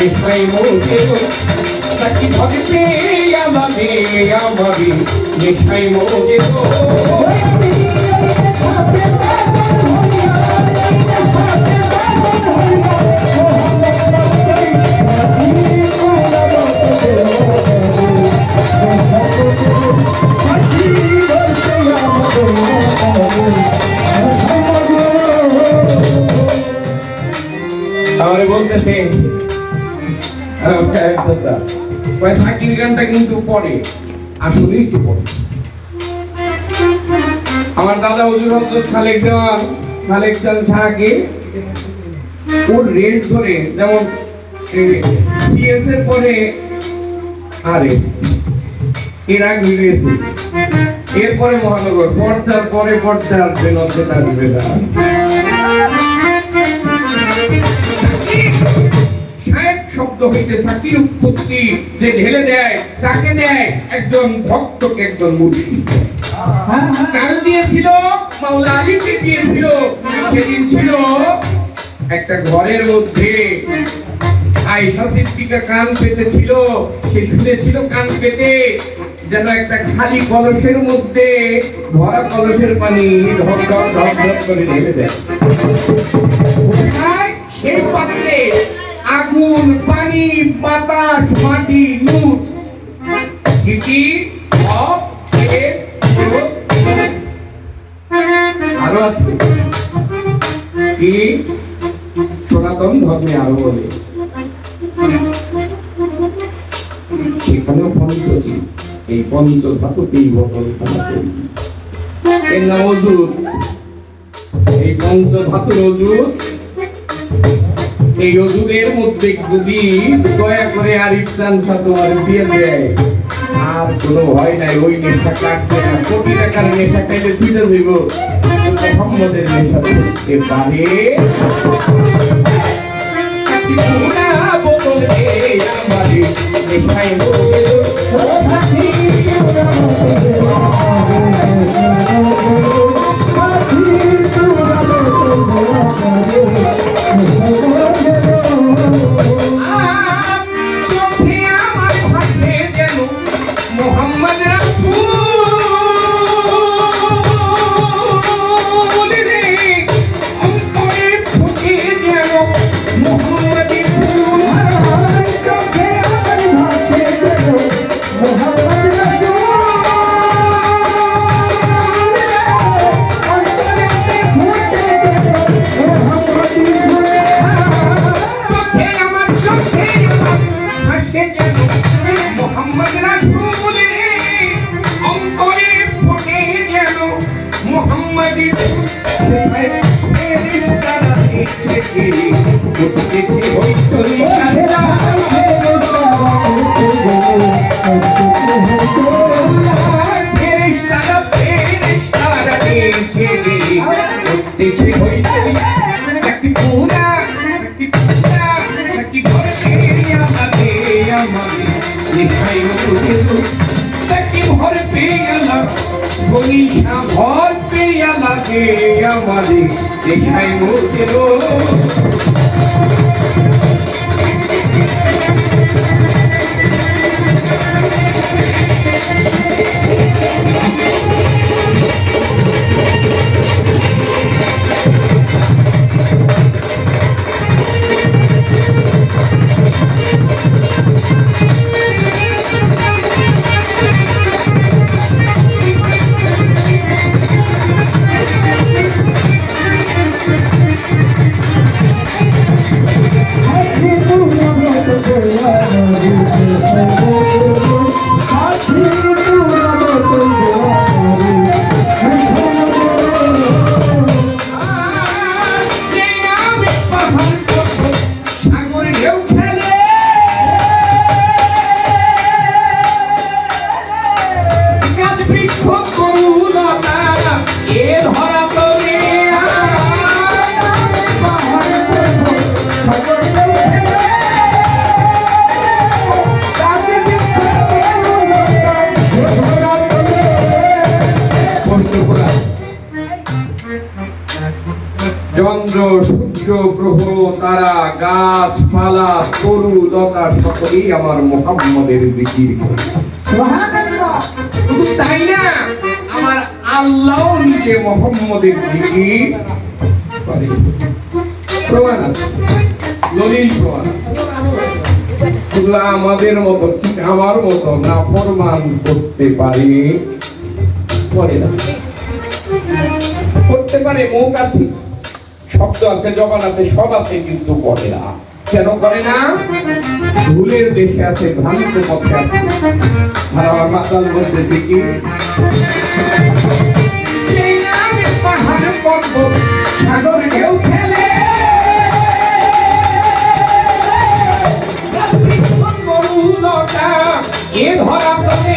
মিঠাই মোজে Psaki ভরকে আলাদে আমাদের মিঠাই মোজে তাহলে বলতেছে কিন্তু পরে, আসলেই তো পরে। আমার দাদা হুজুর হজরত খালেক দেওয়ান, খালেক শাহকে ওর রেট ধরে যেমন সিএস এর পরে আর এস এর এরপরে মহানগর পর্চার পরে পর্চার বেনতে থাকবে না শব্দ হইতে সাকির উৎপত্তি যে ঢেলে দেয় তাকে দেয় একজন ভক্তকে একজন মুর্শিদ কারও দিয়েছিল? মাওলা আলীকে দিয়েছিল। সেদিন ছিল একটা ঘরের মধ্যে আয়সা সিদ্দিকা কান পেতেছিল। সে শুনেছিল কান পেতে যেন একটা খালি কলসের মধ্যে ভরা কলসের পানি করে ঢেলে দেয়? সেই পাত্রে আগুন, পানি, বাতাস, মাটি নুন ইতি আরও আছে কি? সনাতন ধর্মে আরও বলে। সেখানেও পঞ্চটি এই পঞ্চ ধাতুকেই বটল তৈরি এর নাম অজুত এই পঞ্চ ধাতুর অজুত এই ওষুধের মধ্যে যদি দয়া করে আর ইফতান তোমার দিয়ে দেয়, আর কোনো ভয় নাই, ওই নেশা কাটবে না। কোটি টাকার নেশা খাইলে ছুটে দিব মোহাম্মদের নেশা করতে পারে? নেশায় বদলে ফেরেশতারা ফেরেশতারা দেখছে করতেছে হইচই নাকি নাকি ভর পেয়া লাগে আমারে। লিখাই হতো চন্দ্র সূর্য গ্রহ তারা গাছপালা তরু লতা সকলেই আমার মোহাম্মদের জিকির করে। তাই না আমার আল্লাহ নিজে মোহাম্মদের জিকির করে। প্রমাণ আছে দলিল প্রমাণ শুধু আমাদের মতো ঠিক আমার মতো না প্রমাণ করতে পারে। করে না। করতে পারে মুখ আছে। শব্দ আছে, জবান আছে, সব আছে, কিন্তু করে না। কেন করে না? ভুলের দেশে আছে, ভ্রান্ত পথে আছে। আর আমার মাতাল বলতেছে কি? সাগর ঢেউ ধরা করি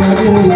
নাইরে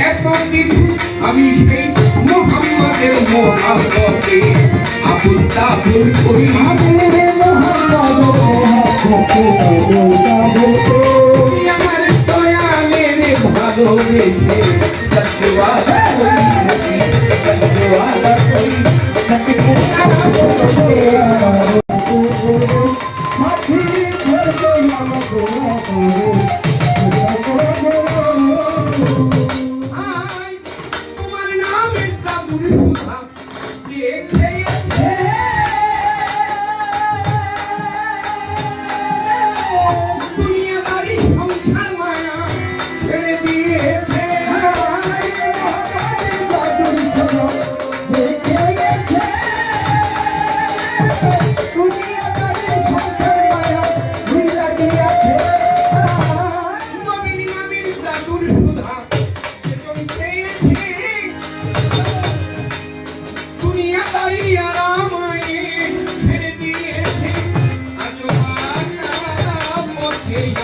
এত কিছু আমি সেই মোহাম্মদের মোহাম্মতে আবুল তাবুল করি দয়ালের ভালোবেসে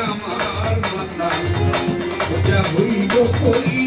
আমার মাথা সোজা হইল করি